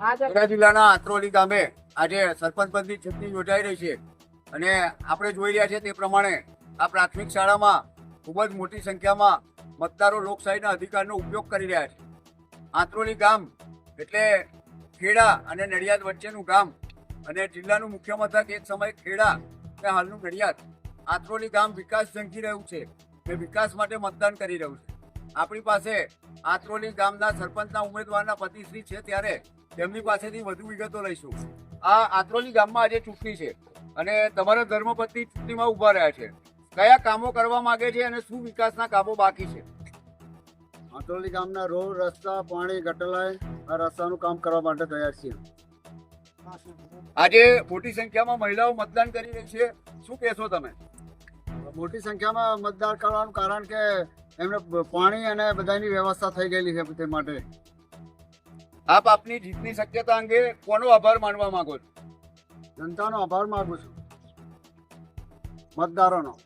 ખેડા જિલ્લાના આત્રોલી ગામે આજે સરપંચ પદની ચૂંટણી યોજાઈ રહી છે. અને આપણે જોઈ રહ્યા છીએ તે પ્રમાણે આ પ્રાથમિક શાળામાં ખૂબ જ મોટી સંખ્યામાં મતદારો લોકશાહીના અધિકારનો ઉપયોગ કરી રહ્યા છે. આત્રોલી ગામ એટલે ખેડા અને નડિયાદ વચ્ચેનું ગામ અને જિલ્લાનું મુખ્ય મથક એક સમય ખેડા અને હાલનું નડિયાદ. આત્રોલી ગામ વિકાસ ઝંખી રહ્યું છે. એ વિકાસ માટે મતદાન કરી રહ્યું છે. આપણી પાસે આત્રોલી ગામના સરપંચના ઉમેદવારના પતિશ્રી છે ત્યારે તેમની પાસેથી વધુ વિગતો લઈશું. આ આત્રોલી ગામમાં આજે ચૂંટણી છે અને તમારા ધર્મપતિ ચૂંટણીમાં ઊભા રહ્યા છે. કયા કામો કરવા માંગે છે અને શું વિકાસના કામો બાકી છે? આત્રોલી ગામના રોડ રસ્તા પાણી ગટર આ રસ્તાનું કામ કરવા માટે તૈયાર છીએ. આજે મોટી સંખ્યામાં મહિલાઓ મતદાન કરી રહી છે. શું કહેશો તમે? મોટી સંખ્યામાં મતદાન કરવાનું કારણ કે એમને પાણી અને બધાની વ્યવસ્થા થઈ ગયેલી છે તે માટે. આપ આપની જીતની શક્યતા અંગે કોનો આભાર માનવા માંગો છો? જનતાનો આભાર માગું છું. મતદારોનો.